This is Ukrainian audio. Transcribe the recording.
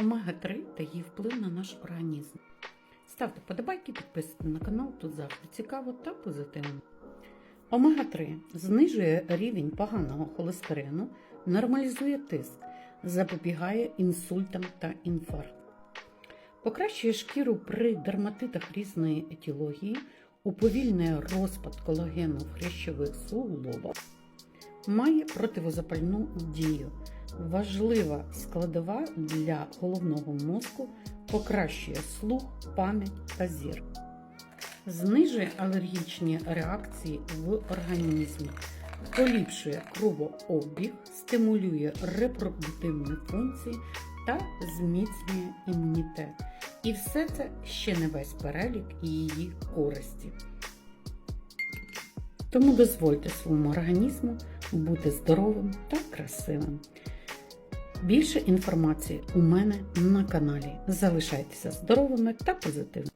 омега-3 та її вплив на наш організм. Ставте подобайки, підписуйтесь на канал, тут завжди цікаво та позитивно. Омега-3 знижує рівень поганого холестерину, нормалізує тиск, запобігає інсультам та інфарктам. Покращує шкіру при дерматитах різної етіології, уповільнює розпад колагену в хрящових суглобах, має противозапальну дію, важлива складова для головного мозку, покращує слух, пам'ять та зір. Знижує алергічні реакції в організмі, поліпшує кровообіг, стимулює репродуктивні функції та зміцнює імунітет. І все це ще не весь перелік її користі. Тому дозвольте своєму організму бути здоровим та красивим. Більше інформації у мене на каналі. Залишайтеся здоровими та позитивними.